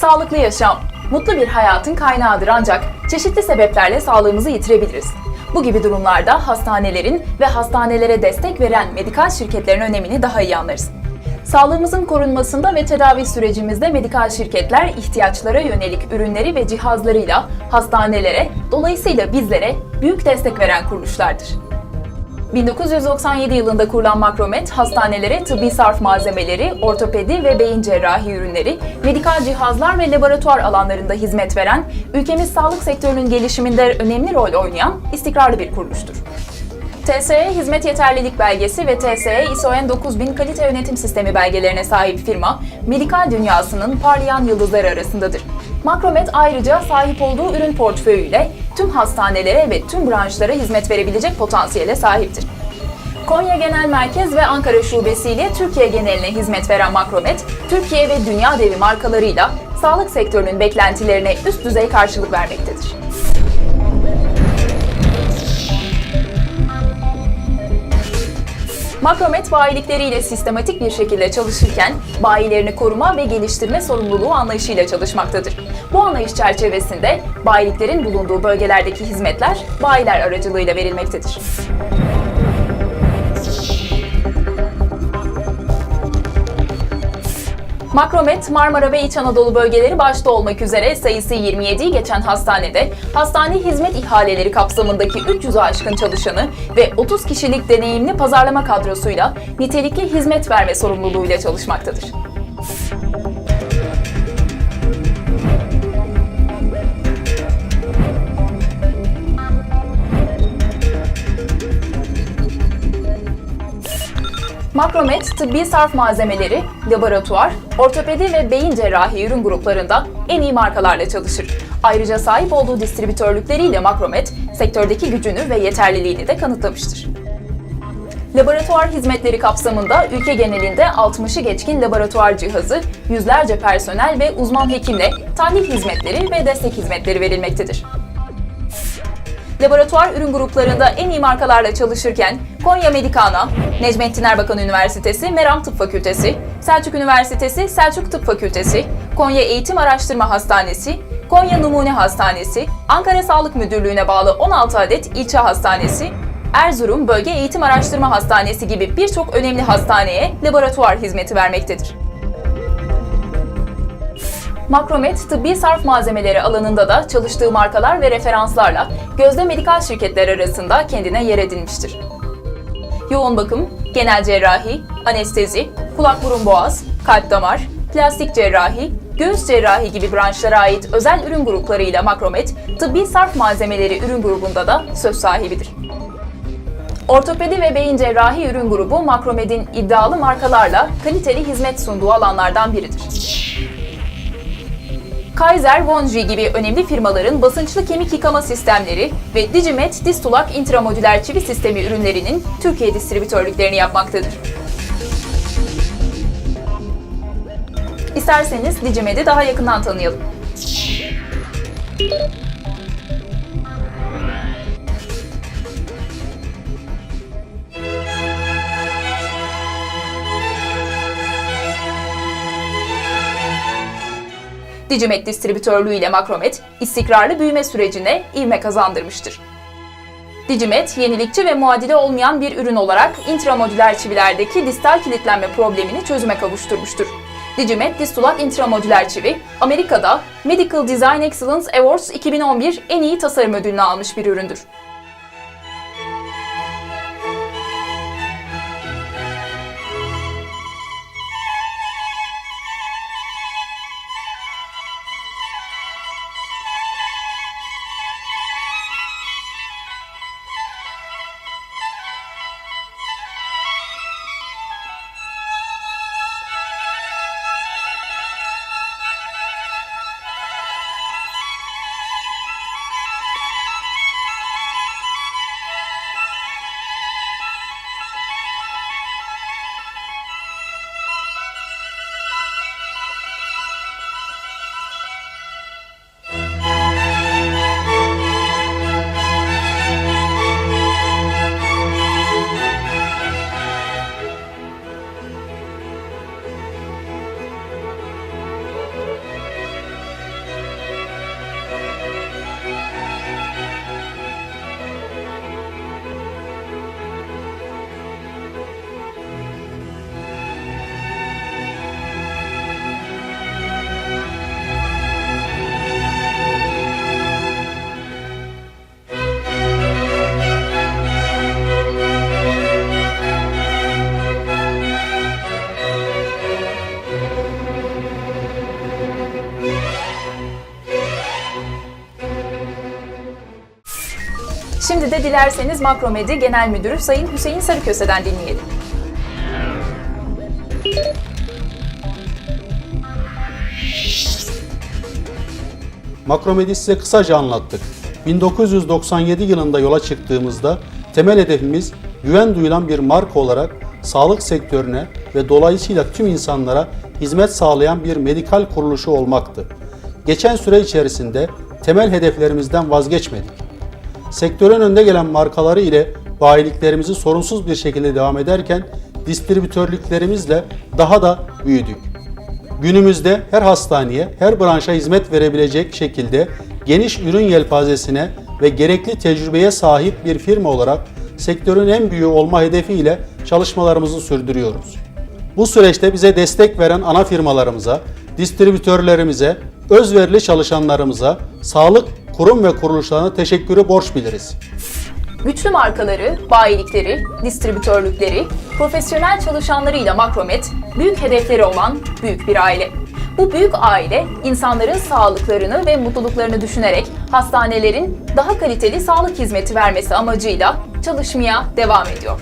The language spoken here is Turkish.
Sağlıklı yaşam, mutlu bir hayatın kaynağıdır ancak çeşitli sebeplerle sağlığımızı yitirebiliriz. Bu gibi durumlarda hastanelerin ve hastanelere destek veren medikal şirketlerin önemini daha iyi anlarız. Sağlığımızın korunmasında ve tedavi sürecimizde medikal şirketler ihtiyaçlara yönelik ürünleri ve cihazlarıyla hastanelere, dolayısıyla bizlere büyük destek veren kuruluşlardır. 1997 yılında kurulan Makromet, hastanelere tıbbi sarf malzemeleri, ortopedi ve beyin cerrahi ürünleri, medikal cihazlar ve laboratuvar alanlarında hizmet veren, ülkemiz sağlık sektörünün gelişiminde önemli rol oynayan istikrarlı bir kuruluştur. TSE Hizmet Yeterlilik Belgesi ve TSE ISO 9000 Kalite Yönetim Sistemi belgelerine sahip firma, medikal dünyasının parlayan yıldızları arasındadır. Makromet ayrıca sahip olduğu ürün portföyüyle tüm hastanelere ve tüm branşlara hizmet verebilecek potansiyele sahiptir. Konya Genel Merkez ve Ankara Şubesi ile Türkiye geneline hizmet veren Makromet, Türkiye ve dünya devi markalarıyla sağlık sektörünün beklentilerine üst düzey karşılık vermektedir. Makromet bayilikleriyle sistematik bir şekilde çalışırken bayilerini koruma ve geliştirme sorumluluğu anlayışıyla çalışmaktadır. Bu anlayış çerçevesinde bayiliklerin bulunduğu bölgelerdeki hizmetler bayiler aracılığıyla verilmektedir. Makromet, Marmara ve İç Anadolu bölgeleri başta olmak üzere sayısı 27'yi geçen hastanede hastane hizmet ihaleleri kapsamındaki 300'ü aşkın çalışanı ve 30 kişilik deneyimli pazarlama kadrosuyla nitelikli hizmet verme sorumluluğuyla çalışmaktadır. Makromet, tıbbi sarf malzemeleri, laboratuvar, ortopedi ve beyin cerrahi ürün gruplarında en iyi markalarla çalışır. Ayrıca sahip olduğu distribütörlükleriyle Makromet, sektördeki gücünü ve yeterliliğini de kanıtlamıştır. Laboratuvar hizmetleri kapsamında ülke genelinde 60'ı geçkin laboratuvar cihazı, yüzlerce personel ve uzman hekimle tahlil hizmetleri ve destek hizmetleri verilmektedir. Laboratuvar ürün gruplarında en iyi markalarla çalışırken Konya Medikana, Necmettin Erbakan Üniversitesi Meram Tıp Fakültesi, Selçuk Üniversitesi Selçuk Tıp Fakültesi, Konya Eğitim Araştırma Hastanesi, Konya Numune Hastanesi, Ankara Sağlık Müdürlüğü'ne bağlı 16 adet ilçe hastanesi, Erzurum Bölge Eğitim Araştırma Hastanesi gibi birçok önemli hastaneye laboratuvar hizmeti vermektedir. Makromet, tıbbi sarf malzemeleri alanında da çalıştığı markalar ve referanslarla gözde medikal şirketler arasında kendine yer edinmiştir. Yoğun bakım, genel cerrahi, anestezi, kulak burun boğaz, kalp damar, plastik cerrahi, göğüs cerrahi gibi branşlara ait özel ürün gruplarıyla Makromet, tıbbi sarf malzemeleri ürün grubunda da söz sahibidir. Ortopedi ve beyin cerrahi ürün grubu Makromed'in iddialı markalarla kaliteli hizmet sunduğu alanlardan biridir. Kaiser, Vonji gibi önemli firmaların basınçlı kemik yıkama sistemleri ve Digimet Distulak intramodüler çivi sistemi ürünlerinin Türkiye distribütörlüklerini yapmaktadır. İsterseniz Digimed'i daha yakından tanıyalım. Digimet distribütörlüğü ile Makromet, istikrarlı büyüme sürecine ivme kazandırmıştır. Digimet, yenilikçi ve muadili olmayan bir ürün olarak intramodüler çivilerdeki distal kilitlenme problemini çözüme kavuşturmuştur. Digimet Distulak intramodüler çivi, Amerika'da Medical Design Excellence Awards 2011 en iyi tasarım ödülünü almış bir üründür. Dilerseniz Makromedi Genel Müdürü Sayın Hüseyin Sarıköse'den dinleyelim. Makromed'i size kısaca anlattık. 1997 yılında yola çıktığımızda temel hedefimiz güven duyulan bir marka olarak sağlık sektörüne ve dolayısıyla tüm insanlara hizmet sağlayan bir medikal kuruluşu olmaktı. Geçen süre içerisinde temel hedeflerimizden vazgeçmedik. Sektörün önde gelen markaları ile bayiliklerimizi sorunsuz bir şekilde devam ederken distribütörlüklerimizle daha da büyüdük. Günümüzde her hastaneye, her branşa hizmet verebilecek şekilde geniş ürün yelpazesine ve gerekli tecrübeye sahip bir firma olarak sektörün en büyüğü olma hedefiyle çalışmalarımızı sürdürüyoruz. Bu süreçte bize destek veren ana firmalarımıza, distribütörlerimize, özverili çalışanlarımıza, sağlık kurum ve kuruluşlarına teşekkürü borç biliriz. Güçlü markaları, bayilikleri, distribütörlükleri, profesyonel çalışanlarıyla Makromet, büyük hedefleri olan büyük bir aile. Bu büyük aile, insanların sağlıklarını ve mutluluklarını düşünerek hastanelerin daha kaliteli sağlık hizmeti vermesi amacıyla çalışmaya devam ediyor.